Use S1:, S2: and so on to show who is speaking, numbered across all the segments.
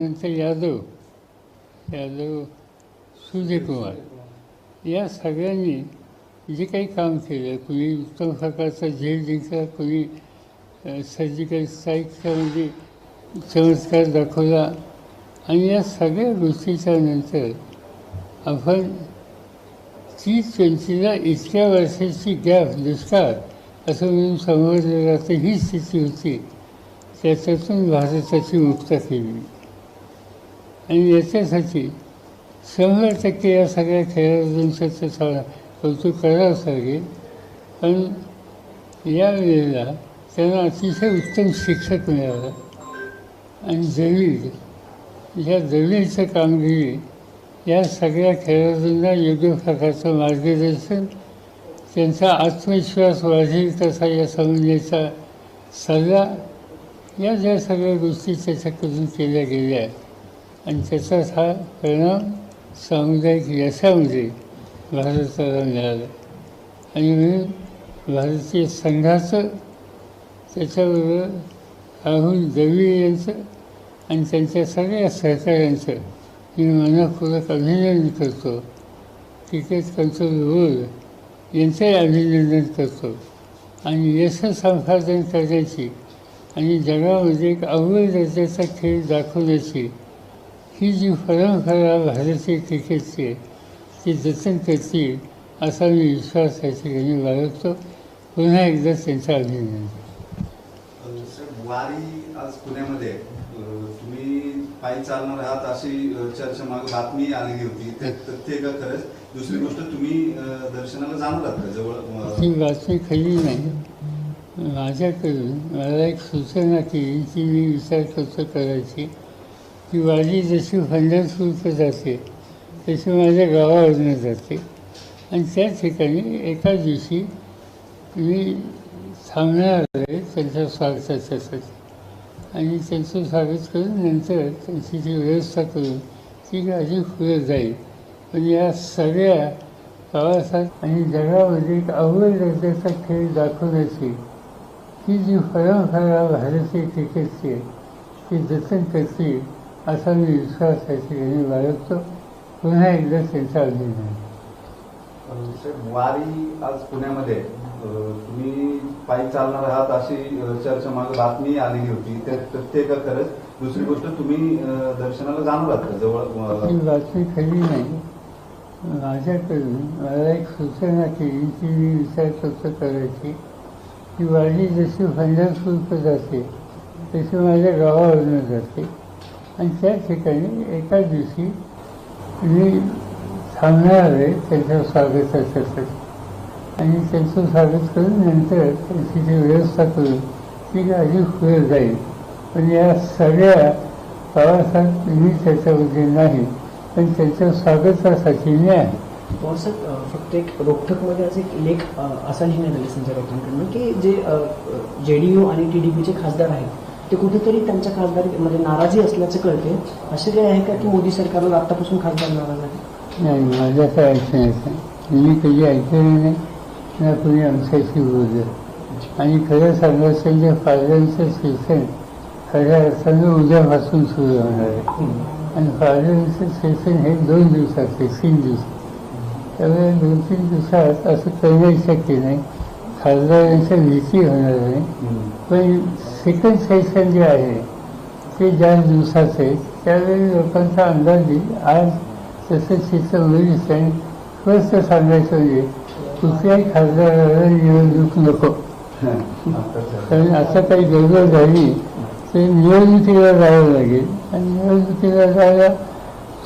S1: नंतर यादव यादव सूर्यकुमार या सगळ्यांनी जे काही काम केलं कुणी उत्तम प्रकारचा झेल जिंकला कुणी सर्जिकल स्ट्राईकचा म्हणजे चमत्कार दाखवला. आणि या सगळ्या गोष्टीच्या नंतर आपण टी ट्वेंटीला इतक्या वर्षाची गॅप दुष्काळ असं म्हणून समजलं जातं ही स्थिती होती. त्याच्यातून भारताची मुक्ता केली. आणि याच्यासाठी शंभर टक्के या सगळ्या खेळाडूंचं त्याचा कौतुक करावंच लागेल पण यावेळेला त्यांना अतिशय उत्तम शिक्षक मिळालं. आणि दलील या दलीलचं कामगिरी या सगळ्या खेळाडूंना योग्य प्रकारचं मार्गदर्शन त्यांचा आत्मविश्वास वाढेल तसा या समन्वयाचा सल्ला या ज्या सगळ्या गोष्टी त्याच्याकडून केल्या गेल्या आहेत. आणि त्याचाच हा परिणाम सामुदायिक यशामध्ये भारताला मिळाला. आणि म्हणून भारतीय संघाचं त्याच्याबरोबर राहुल द्रविड यांचं आणि त्यांच्या सगळ्या सहकाऱ्यांचं मी मनापूर्वक अभिनंदन करतो. क्रिकेट कंट्रोल बोर्ड यांचंही अभिनंदन करतो. आणि यश संपादन करण्याची आणि जगामध्ये एक अव्वल दर्जाचा खेळ दाखवण्याची ही जी परंपरा भारतीय क्रिकेटची आहे ती जतन करतील असा मी विश्वास या ठिकाणी बाळगतो. पुन्हा एकदा त्यांचं अभिनंदन.
S2: वारी आज पुण्यामध्ये. तुम्ही पायी चालणार आहात अशी चर्चा मागे बातमी आलेली होती. ते तथ्य का खरंच. दुसरी गोष्ट तुम्ही दर्शनाला जाणार आहात का जवळ?
S1: ही बातमी खरी नाही. माझ्याकडून मला एक सूचना केली ती मी विचार करतो करायची ती वारी जशी पंढरपूरचं जाते तशी माझ्या गावावरनं जाते. आणि त्या ठिकाणी एका दिवशी मी थांबणार आहे त्यांच्या स्वागताच्यासाठी आणि त्यांचं स्वागत करून नंतर त्यांची जी व्यवस्था करून ती गाडी पुढे जाईल. पण या सगळ्या प्रवासात आणि जगामध्ये एक अव्वल दर्जाचा खेळ दाखवण्याची ही जी परंपरा भारतीय क्रिकेटची आहे ती जतन करते. असा मी विश्वास या ठिकाणी बाळगतो पुन्हा एकदा त्यांचा अभिनंदन
S2: वारी आज पुण्यामध्ये तुम्ही पायी चालणार आहात अशी चर्चा मागे बातमी आलेली होती. ते तथ्य का खरंच दुसरी गोष्ट तुम्ही दर्शनाला जाणार आहात का? जवळ
S1: ही बातमी खरी नाही. माझ्याकडून मला एक सूचना केली ती मी विचार करतो करायची. की वारी जशी पंढरपूरकडे जाते तशी माझ्या गावावरनं जाते. आणि त्या ठिकाणी एका दिवशी मी थांबणार आहे त्यांच्या स्वागतासाठी आणि त्यांचं स्वागत करून नंतर त्यांची जी व्यवस्था करून ती गाडी पुढे जाईल. पण या सगळ्या प्रवासात मी त्याच्यामध्ये नाही पण त्यांच्या स्वागतासाठी मी आहे.
S3: हो, व्हॉट्सअप फक्त एक रोखठकमध्ये असं एक लेख असा लिहिण्यात आले संजय राऊतांकडून की जे जे डी यू आणि टी डी पीचे खासदार आहेत ते कुठेतरी त्यांच्या खासदारीमध्ये नाराजी असल्याचं कळते असे काय आहे का की मोदी सरकारवर आत्तापासून खासदार नाराज आहे
S1: नाही माझ्या काय ऐकण्यात नाही मी कधी ऐकलं नाही ना कुणी आमच्याशी बोललं. आणि खरं सांगायचं म्हणजे फायद्यांचं सेशन खऱ्या अर्थानं उद्यापासून सुरू होणार आहे. आणि फायद्यांचं सेशन हे दोन दिवसाचे तीन दिवस त्यामुळे दोन तीन दिवसात असं करणंही शक्य नाही. खासदारांच्या भीती होणार नाही पण सेकंड सेशन जे आहे ते ज्या दिवसाचे त्यावेळी लोकांचा अंदाज येईल. आज तसं चित्र होईलच आणि स्पष्ट सांगायचं म्हणजे कुठल्याही खासदाराला निवडणूक नको. कारण असं काही गडबड झाली ते निवडणुकीला जावं लागेल. आणि निवडणुकीला जायला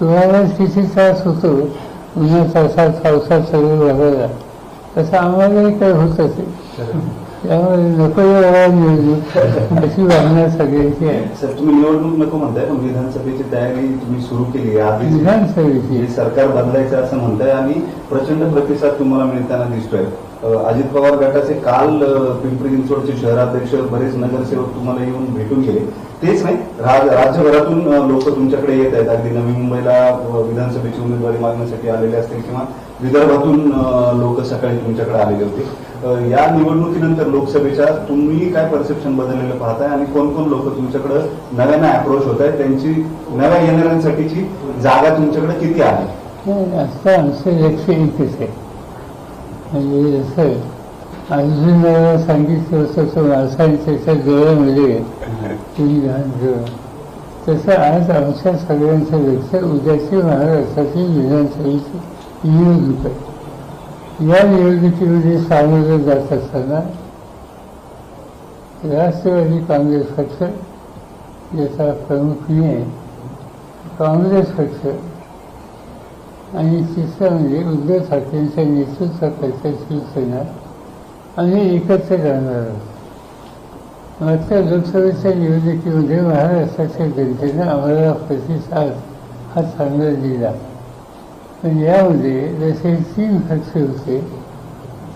S1: तुम्हाला किती त्रास होतो. उन्हा तासात पावसात सगळं बघायला तसं आम्हालाही काही होत असेल त्यामुळे नको याला निवडणूक अशी भावना सगळ्यांची आहे.
S2: सर तुम्ही निवडणूक नको म्हणताय पण विधानसभेची तयारी तुम्ही सुरू केली आहे.
S1: विधानसभेची?
S2: सरकार बदलायचं असं म्हणताय आणि प्रचंड प्रतिसाद तुम्हाला मिळताना दिसतोय. अजित पवार गटाचे काल पिंपरी चिंचवडचे शहराध्यक्ष बरेच नगरसेवक तुम्हाला येऊन भेटून गेले. तेच नाही राज राज्यभरातून लोक तुमच्याकडे येत आहेत. अगदी नवी मुंबईला विधानसभेची उमेदवारी मागण्यासाठी आलेले असतील किंवा विदर्भातून लोक सकाळी तुमच्याकडे आलेले होते. या निवडणुकीनंतर लोकसभेच्या तुम्ही काय परसेप्शन बदललेलं पाहताय आणि कोण कोण लोक तुमच्याकडे नव्यानं अप्रोच होत आहेत? त्यांची नव्या येणाऱ्यांसाठीची जागा तुमच्याकडे किती आहे?
S1: नाही, आता आमचं आहे. म्हणजे जसं सांगितलं होतं तो माणसाने म्हणजे डोळ्यामध्ये तुम्ही घाण डोळा तसं आज आमच्या सगळ्यांचं लक्ष उद्याची महाराष्ट्राची विधानसभेची निवडणूक आहे या निवडणुकीमध्ये सामोरं जात असताना राष्ट्रवादी काँग्रेस पक्ष याचा प्रमुख मी आहे काँग्रेस पक्ष आणि तिसरा म्हणजे उद्धव ठाकरेंच्या नेतृत्वाकरता शिवसेना आम्ही एकत्र राहणार आहोत. मात्र लोकसभेच्या निवडणुकीमध्ये महाराष्ट्राच्या जनतेनं आम्हाला प्रतिसाद हा चांगला दिला. पण यामध्ये जसे तीन खर्च होते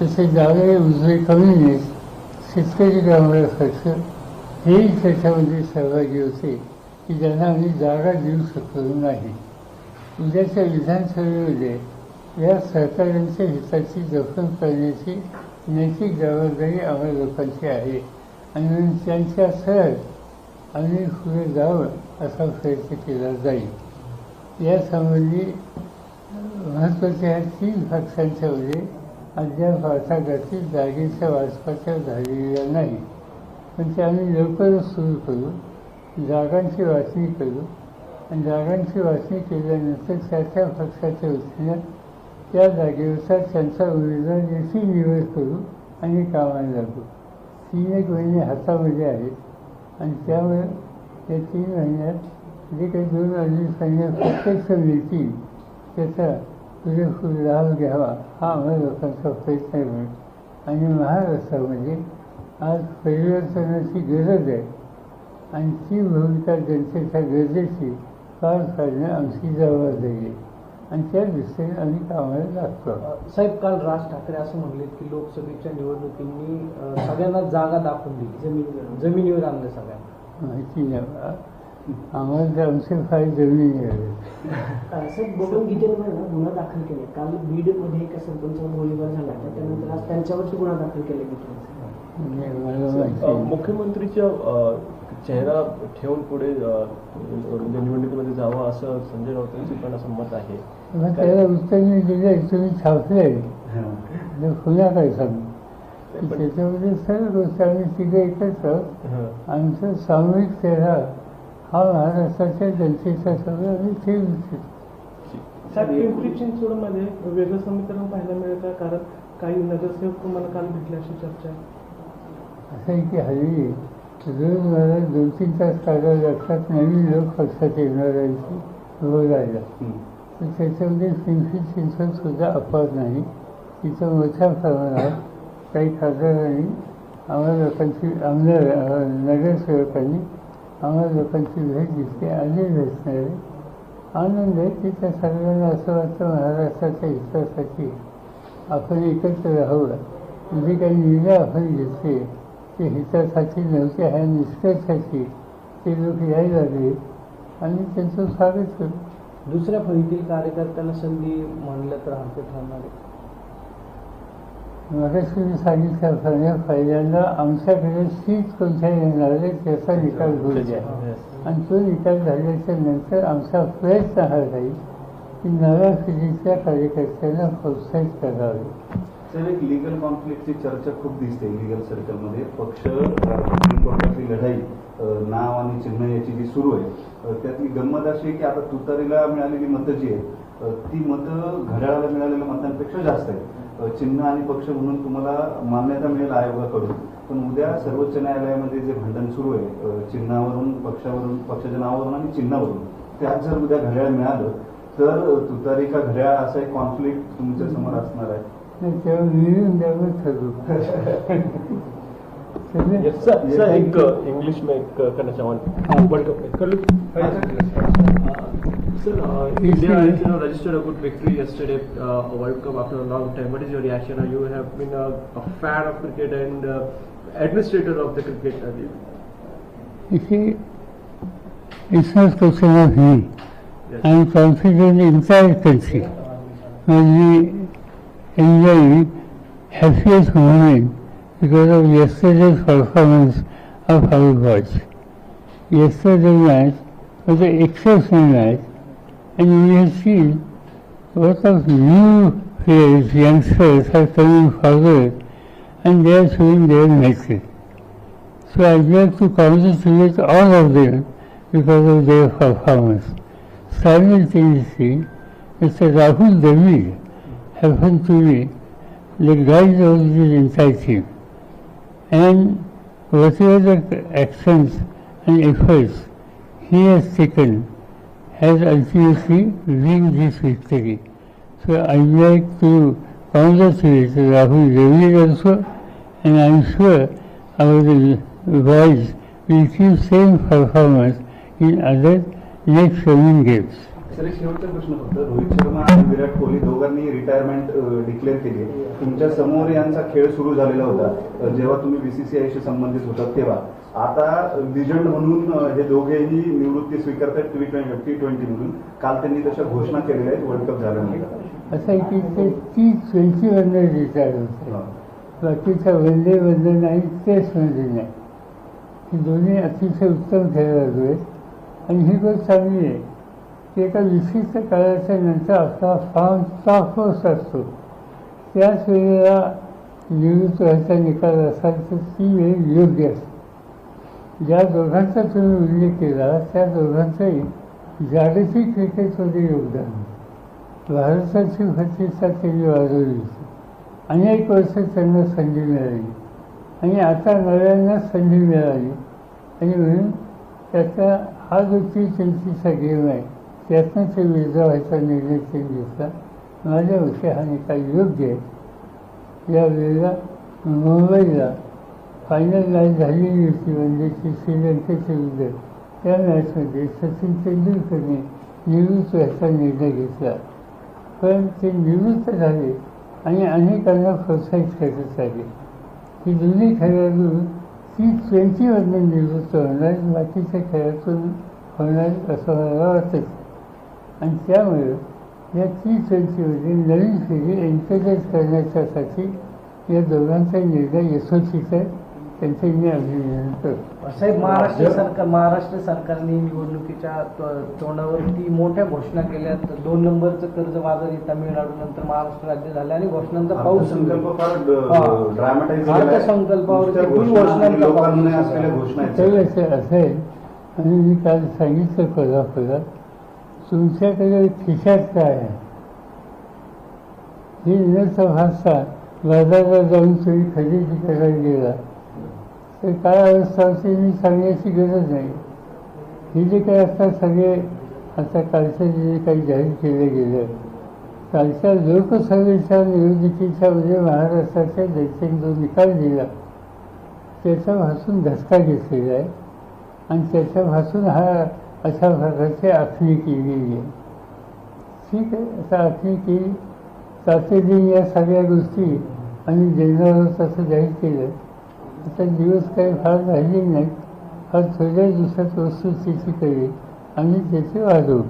S1: तसे डावे उजवे कम्युनिस्ट शेतकरी कामगार खर्च हेही त्याच्यामध्ये सहभागी होते की ज्यांना आम्ही जागा देऊ शकलो नाही उद्याच्या विधानसभेमध्ये या सहकाऱ्यांच्या हिताची जखम करण्याची नैतिक जबाबदारी आम्हा लोकांची आहे आणि त्यांच्या सहज आम्ही पुढे जावं असा प्रयत्न केला जाईल यासंबंधी महत्त्वाच्या ह्या तीन पक्षांच्या पक्षांच्यामध्ये अद्याप वाटाघाटी जागेच्या वाटपाच्या झालेल्या नाही. पण ते आम्ही लवकरच सुरू करू. जागांची वाचणी करू. आणि जागांची वाचणी केल्यानंतर त्या त्या पक्षाच्या वतीनं त्या जागेनुसार त्यांचा उमेदवार याची निवड करू आणि कामाला लागू. तीन एक महिने हातामध्ये आहेत. आणि त्यामुळे या तीन महिन्यात जे काही दोन अडीच महिन्यात प्रत्यक्ष मिळतील त्याचा पुरेपूर लाभ घ्यावा हा आम्हा लोकांचा प्रयत्न आहे आणि महाराष्ट्रामध्ये आज परिवर्तनाची गरज आहे आणि ती भूमिका जनतेच्या गरजेची पार पाडणं आमची जबाबदारी आहे आणि त्या दृष्टीने आम्ही कामाला लागतो
S4: साहेब काल राज ठाकरे असं म्हणलेत की लोकसभेच्या निवडणुकींनी सगळ्यांना जागा दाखवून दिली
S3: जमिनीवर
S4: जमिनीवर आणलं सगळ्यांना
S1: माहिती नाही आम्हाला तर आमचे जमिनी
S3: साहेब गीतेंवर ना गुन्हा दाखल केले. काल बीडमध्ये एका सरपंचावर गोळीबार झाला. होता त्यानंतर आज त्यांच्यावरती गुन्हा दाखल केला
S1: म्हणजे.
S5: मुख्यमंत्रीच्या चेहरा ठेवून पुढे म्हणजे निवडणुकीमध्ये जावं असं संजय राऊतांचं पण असं मत आहे.
S1: मग त्याला उत्तर मी दिलं तुम्ही छापले. पुन्हा काय सांगू? की त्याच्यामध्ये सर्व गोष्टी आम्ही तिघे एकच
S5: हं.
S1: आमचं सामूहिक चेहरा हा महाराष्ट्राच्या समोर आम्ही ठेवू इच्छितो
S6: साहेब पिंपरी चिंचवडमध्ये वेगळं समीकरण पाहायला मिळेल का कारण काही नगरसेवक तुम्हाला काल भेटले अशी चर्चा आहे.
S1: असं आहे की हल्ली रोज मला दोन तीन तास काढायला लागतात नवीन लोक पक्षात येणाऱ्यांची बोलायला तर त्याच्यामध्ये पिंपरी चिंचवड सुद्धा अपवाद नाही. तिथं मोठ्या प्रमाणात काही खासदारांनी आम्हा लोकांची आमदार नगरसेवकांनी आम्हाला लोकांची भेट दिसते आली भेटणारे आनंद आहे की त्या सर्वांना असं वाटतं महाराष्ट्राच्या हितासाठी आपण एकत्र राहावं म्हणजे काही निर्णय आपण घेतले ते हितासाठी नव्हते ह्या निष्कर्षाची ते लोक यायला लागले आणि त्यांचं स्वागत करू.
S4: दुसऱ्या फळीतील कार्यकर्त्यांना संधी म्हणलं तर हरकत ठरणार आहे.
S1: मगाशी मी सांगितल्याप्रमाणे पहिल्यांदा आमच्याकडे सीट कोणत्या येणार आहे त्याचा निकाल होऊ द्या आणि तो निकाल झाल्याच्यानंतर आमचा प्रयत्न हा राहील की नव्या पिढीच्या कार्यकर्त्यांना प्रोत्साहित करावे
S2: सर एक लिगल कॉन्फ्लिक्टची चर्चा खूप दिसते लिगल सर्कलमध्ये पक्ष सुप्रीम कोर्टातली लढाई नाव आणि चिन्ह याची जी सुरू आहे त्यातली गंमत अशी आहे की आता तुतारीला मिळालेली मतं जी आहेत ती मतं घड्याळाला मिळालेल्या मतांपेक्षा जास्त आहेत. चिन्ह आणि पक्ष म्हणून तुम्हाला मान्यता मिळेल आयोगाकडून. पण उद्या सर्वोच्च न्यायालयामध्ये जे भांडण सुरू आहे चिन्हावरून पक्षावरून पक्षाच्या नावावरून आणि चिन्हावरून त्यात जर उद्या घड्याळ मिळालं तर तुतारी का घड्याळ असा एक कॉन्फ्लिक्ट तुमच्यासमोर असणार आहे.
S5: एक इंग्लिश में एक करना चाहूँगा वर्ल्ड कप में कर? लो Sir, uh, India you know, registered a good victory yesterday, uh, a World Cup after a long time. What is your reaction? Uh, You have been a, a fan of cricket and uh, administrator of the cricket. Uh,
S1: You see, it's not question of me.
S5: yes.
S1: I am confident entire country will be enjoying happiest moment because of yesterday's performance of our watch. Yesterday's match was an exceptional match and we have seen lot of new players, youngsters are coming forward and they are showing their matches. So I'd like to congratulate all of them because of their performance. Simultaneously, Mr. Rahul Dravid happened to be the guide of this entire team. And whatever the actions and efforts he has taken has ultimately win this victory. So I'd like to congratulate Rahul Dravid also, and I'm sure our boys will keep same performance in other next coming games.
S2: Sir एक शेवटचा प्रश्न फक्त रोहित शर्मा आणि विराट कोहली दोघांनी retirement declare केली आहे तुमच्यासमोर यांचा खेळ सुरू झालेला होता जेव्हा तुम्ही बीसीसीआयशी संबंधित होतात तेव्हा आता लिजंड म्हणून हे दोघेही निवृत्ती स्वीकारतात टी ट्वेंटी टी ट्वेंटी मधून. काल त्यांनी तशा घोषणा केलेल्या आहेत वर्ल्ड कप झाल्यानंतर.
S1: असं आहे की ते टी ट्वेंटीवरनं रिटायर होते. बाकीच्या वनडे मधलं नाही टेस्टमध्ये नाही. ही दोन्ही अतिशय उत्तम खेळाडू आहेत. आणि ही गोष्ट चांगली आहे की एका विशिष्ट काळाच्या नंतर आपला फॉर्म टॉपच असतो. त्याच वेळेला निवृत्त व्हायचा निकाल असाल तर ती वेळ योग्य असते. ज्या दोघांचा तुम्ही उल्लेख केला त्या दोघांचंही जागतिक क्रिकेटमध्ये योगदान भारताची प्रतिष्ठा त्यांनी वाजवली होती अनेक वर्ष त्यांना संधी मिळाली. आणि आता नव्यांना संधी मिळाली. आणि म्हणून त्याचा हा जो त्यांचीचा गेम आहे. त्यातनं ते वेगळा व्हायचा निर्णय त्यांनी घेतला. माझ्या विषय हा निकाल योग्य आहे. या वेळेला मुंबईला फायनल मॅच झालेली होती म्हणजे श्रीलंकेच्या विरुद्ध त्या मॅचमध्ये सचिन तेंडुलकरने निवृत्त व्हायचा निर्णय घेतला. पण ते निवृत्त झाले आणि अनेकांना प्रोत्साहित करत आले की दोन्ही खेळाडू टी ट्वेंटीमधून निवृत्त होणार बाकीच्या खेळातून होणार असं मला वाटत. आणि त्यामुळे या टी ट्वेंटीमध्ये नवीन पिढी एन्करेज करण्याच्यासाठी या दोघांचा निर्णय यशस्वीच आहे त्यांचे मी
S4: साहेब महाराष्ट्र सरकार महाराष्ट्र सरकारने निवडणुकीच्या तो- तोंडावरती मोठ्या घोषणा केल्या दोन नंबरचं कर्ज वादळ तामिळनाडू नंतर महाराष्ट्र राज्य झालं आणि घोषणांचा पाऊस सुरू
S2: अर्थसंकल्प
S4: आहे.
S2: फार
S4: हा.
S2: ड्रामटाईज
S4: अर्थसंकल्पावरती फुल घोषणांचा
S2: लोकांना
S4: पाऊस.
S2: असलेल्या घोषणा आहेत
S1: तर
S2: सर.
S1: असं असं आहे आणि मी काल सांगितलं कोल्हापुरात तुमच्याकडे खिशात काय आहे ही न भाषा बाजारात जाऊन तुम्ही खरेदी करायला गेला तर काय अवस्था असते मी सांगण्याची गरज नाही. हे जे काय असतात सगळे आता कालचं जे काही जाहीर केलं गेलं कालच्या लोकसभेच्या निवडणुकीच्या मध्ये महाराष्ट्राच्या जनतेने जो निकाल दिला त्याच्यापासून धसका घेतलेला आहे. आणि त्याच्यापासून हा अशा प्रकारची आखणी केलेली आहे. ठीक आहे असं आखणी केली. तातडीने या सगळ्या गोष्टी आणि जनरल तसं जाहीर केलं. आता दिवस काही फार राहिले नाहीत. फार थोड्या दिवसात वस्तुस्थिती करेल आणि त्याचे वाढवू